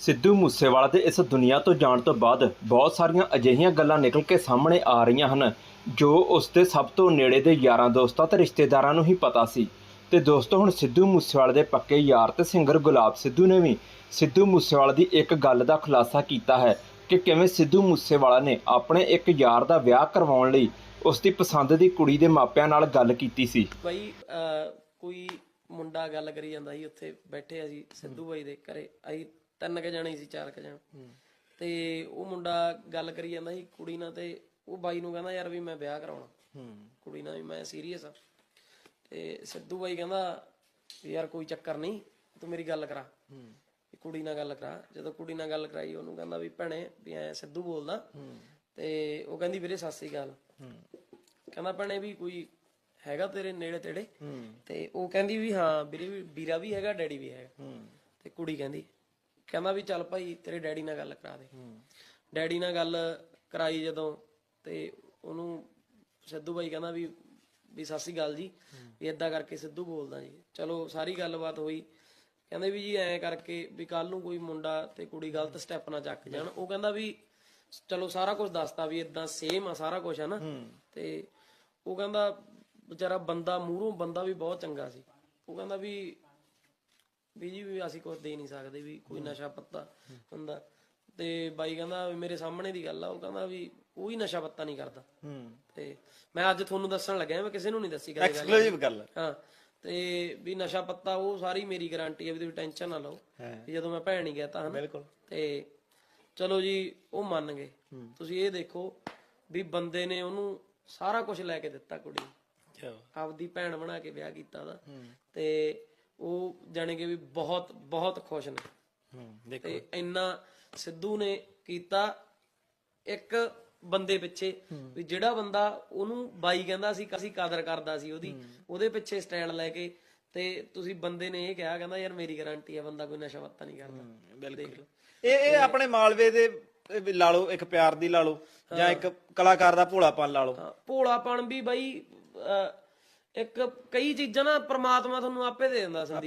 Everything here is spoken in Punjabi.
ਸਿੱਧੂ ਮੂਸੇਵਾਲਾ ਦੇ ਇਸ ਦੁਨੀਆ ਤੋਂ ਜਾਣ ਤੋਂ ਬਾਅਦ ਬਹੁਤ ਸਾਰੀਆਂ ਅਜਿਹੀਆਂ ਗੱਲਾਂ ਨਿਕਲ ਕੇ ਸਾਹਮਣੇ ਆ ਰਹੀਆਂ ਹਨ, ਜੋ ਉਸ ਦੇ ਸਭ ਤੋਂ ਨੇੜੇ ਦੇ ਯਾਰਾਂ ਦੋਸਤਾਂ ਤੇ ਰਿਸ਼ਤੇਦਾਰਾਂ ਨੂੰ ਹੀ ਪਤਾ ਸੀ। ਤੇ ਦੋਸਤੋ, ਹੁਣ ਸਿੱਧੂ ਮੂਸੇਵਾਲੇ ਦੇ ਪੱਕੇ ਯਾਰ ਤੇ ਸਿੰਗਰ ਗੁਲਾਬ ਸਿੱਧੂ ਨੇ ਵੀ ਸਿੱਧੂ ਮੂਸੇਵਾਲਾ ਦੀ ਇੱਕ ਗੱਲ ਦਾ ਖੁਲਾਸਾ ਕੀਤਾ ਹੈ ਕਿ ਕਿਵੇਂ ਸਿੱਧੂ ਮੂਸੇਵਾਲਾ ਨੇ ਆਪਣੇ ਇੱਕ ਯਾਰ ਦਾ ਵਿਆਹ ਕਰਵਾਉਣ ਲਈ ਉਸ ਦੀ ਪਸੰਦ ਦੀ ਕੁੜੀ ਦੇ ਮਾਪਿਆਂ ਨਾਲ ਗੱਲ ਕੀਤੀ ਸੀ। ਬਾਈ ਕੋਈ ਮੁੰਡਾ ਗੱਲ ਕਰੀ ਜਾਂਦਾ ਸੀ, ਉੱਥੇ ਬੈਠੇ ਆ ਜੀ ਸਿੱਧੂ ਬਾਈ ਦੇ ਘਰੇ। ਅਸੀਂ ਤਿੰਨ ਕ ਜਾਣੇ ਸੀ ਚਾਰ ਕ ਜਾਣੇ। ਤੇ ਉਹ ਮੁੰਡਾ ਗੱਲ ਕਰੀ ਜਾਂਦਾ ਸੀ ਕੁੜੀ ਨਾਲ ਤੇ ਉਹ ਬਾਈ ਨੂੰ ਕਹਿੰਦਾ ਯਾਰ ਵੀ ਮੈਂ ਵਿਆਹ ਕਰਾਉਣਾ। ਕੁੜੀ ਨਾਲ ਵੀ ਮੈਂ ਸੀਰੀਅਸ ਆ। ਤੇ ਸਿੱਧੂ ਬਾਈ ਕਹਿੰਦਾ ਯਾਰ ਕੋਈ ਚੱਕਰ ਨਹੀਂ ਤੂੰ ਮੇਰੀ ਗੱਲ ਕਰਾ। ਕੁੜੀ ਨਾਲ ਗੱਲ ਕਰਾ। ਜਦੋਂ ਕੁੜੀ ਨਾਲ ਗੱਲ ਕਰਾਈ ਉਹਨੂੰ ਕਹਿੰਦਾ ਵੀ ਭੈਣੇ ਵੀ ਐ ਸਿੱਧੂ ਬੋਲਦਾ। ਤੇ ਉਹ ਕਹਿੰਦੀ ਵੀਰੇ ਸਤਿ ਸ੍ਰੀ ਅਕਾਲ। ਕਹਿੰਦਾ ਭੈਣੇ ਵੀ ਕੋਈ ਹੈਗਾ ਤੇਰੇ ਨੇੜੇ ਤੇੜੇ? ਤੇ ਉਹ ਕਹਿੰਦੀ ਵੀ ਹਾਂ ਵੀਰੇ ਵੀਰਾ ਵੀ ਹੈਗਾ ਡੈਡੀ ਵੀ ਹੈਗਾ। ਤੇ ਕੁੜੀ ਕਹਿੰਦੀ ਕਹਿੰਦਾ ਵੀ ਚੱਲ ਭਾਈ ਤੇਰੇ ਡੈਡੀ ਨਾਲ ਗੱਲ ਕਰਾ ਦੇ। ਡੈਡੀ ਨਾਲ ਗੱਲ ਕਰਾਈ ਜਦੋਂ ਤੇ ਉਹਨੂੰ ਸਿੱਧੂ ਬਾਈ ਕਹਿੰਦਾ ਵੀ ਵੀ ਸਤਿ ਸ਼੍ਰੀ ਅਕਾਲ ਜੀ ਵੀ ਇਦਾਂ ਕਰਕੇ ਸਿੱਧੂ ਬੋਲਦਾ ਜੀ। ਚਲੋ ਸਾਰੀ ਗੱਲਬਾਤ ਹੋਈ। ਕਹਿੰਦੇ ਵੀ ਜੀ ਐਂ ਕਰਕੇ ਵੀ ਕੱਲ ਨੂੰ ਕੋਈ ਮੁੰਡਾ ਤੇ ਕੁੜੀ ਗਲਤ ਸਟੈਪ ਨਾ ਚੱਕ ਜਾਣ। ਉਹ ਕਹਿੰਦਾ ਵੀ ਚਲੋ ਸਾਰਾ ਕੁਝ ਦੱਸਤਾ ਵੀ ਇਦਾਂ ਸੇਮ ਆ ਸਾਰਾ ਕੁਝ ਹੈ। ਨਾ ਤੇ ਉਹ ਕਹਿੰਦਾ ਵਿਚਾਰਾ ਬੰਦਾ ਮੂਹਰੋਂ ਬੰਦਾ ਵੀ ਬਹੁਤ ਚੰਗਾ ਸੀ। ਉਹ ਕਹਿੰਦਾ ਵੀ ਵੀ ਜੀ ਵੀ ਅਸੀਂ ਕੁਝ ਦੇ ਨਹੀਂ ਸਕਦੇ ਵੀ ਕੋਈ ਨਸ਼ਾ ਪੱਤਾ ਹੁੰਦਾ। ਤੇ ਬਾਈ ਕਹਿੰਦਾ ਵੀ ਮੇਰੇ ਸਾਹਮਣੇ ਦੀ ਗੱਲ ਆ ਉਹ ਕਹਿੰਦਾ ਵੀ ਕੋਈ ਨਸ਼ਾ ਪੱਤਾ ਨਹੀਂ ਕਰਦਾ। ਤੇ ਮੈਂ ਅੱਜ ਤੁਹਾਨੂੰ ਦੱਸਣ ਲੱਗਿਆ ਮੈਂ ਕਿਸੇ ਨੂੰ ਨਹੀਂ ਦੱਸੀ ਕਦੇ ਗੱਲ। ਐਕਸਕਲੂਸਿਵ ਗੱਲ। ਹਾਂ ਤੇ ਵੀ ਨਸ਼ਾ ਪੱਤਾ ਉਹ ਸਾਰੀ ਮੇਰੀ ਗਾਰੰਟੀ ਹੈ ਵੀ ਤੁਸੀਂ ਟੈਨਸ਼ਨ ਨਾ ਲਓ। ਵੀ ਜਦੋਂ ਮੈਂ ਭੈਣ ਹੀ ਗਿਆ ਤਾਂ ਹਨਾ। ਬਿਲਕੁਲ। ਤੇ ਚਲੋ ਜੀ ਉਹ ਮੰਨ ਗਏ। ਤੁਸੀਂ ਇਹ ਦੇਖੋ ਵੀ ਬੰਦੇ ਨੇ ਉਹਨੂੰ ਸਾਰਾ ਕੁਝ ਲੈ ਕੇ ਦਿੱਤਾ ਕੁੜੀ ਨੂੰ। ਆਪਦੀ ਭੈਣ ਬਣਾ ਕੇ ਵਿਆਹ ਕੀਤਾ ਦਾ ਤੇ ਉਹ ਜਾਣੇ ਕਿ ਵੀ ਬਹੁਤ ਬਹੁਤ ਖੁਸ਼ ਨੇ। ਹੂੰ ਦੇਖ। ਤੇ ਇੰਨਾ ਸਿੱਧੂ ਨੇ ਕੀਤਾ ਇੱਕ ਬੰਦੇ ਪਿੱਛੇ ਵੀ ਜਿਹੜਾ ਬੰਦਾ ਉਹਨੂੰ ਬਾਈ ਕਹਿੰਦਾ ਸੀ ਅਸੀਂ ਕਦਰ ਕਰਦਾ ਸੀ ਉਹਦੀ। ਉਹਦੇ ਪਿੱਛੇ ਸਟੈਂਡ ਲੈ ਕੇ ਤੇ ਤੁਸੀਂ ਬੰਦੇ ਨੇ ਇਹ ਕਿਹਾ ਕਹਿੰਦਾ ਯਾਰ ਮੇਰੀ ਗਾਰੰਟੀ ਹੈ ਬੰਦਾ ਕੋਈ ਨਸ਼ਾ ਪੱਤਾ ਨਹੀਂ ਕਰਦਾ। ਲਓ। ਇਹ ਇਹ ਆਪਣੇ ਮਾਲਵੇ ਦੇ ਲਾ ਲਓ ਇੱਕ ਪਿਆਰ ਦੀ ਲਾ ਲਓ ਜਾਂ ਇੱਕ ਕਲਾਕਾਰ ਦਾ ਭੋਲਾਪਨ ਲਾ ਲਓ। ਹਾਂ, ਭੋਲਾਪਣ ਵੀ ਬਾਈ ਇੱਕ ਕਈ ਚੀਜ਼ਾਂ ਨਾ ਪ੍ਰਮਾਤਮਾ ਤੁਹਾਨੂੰ ਆਪੇ ਦੇ ਦਿੰਦਾ ਸੰਦੀਪ।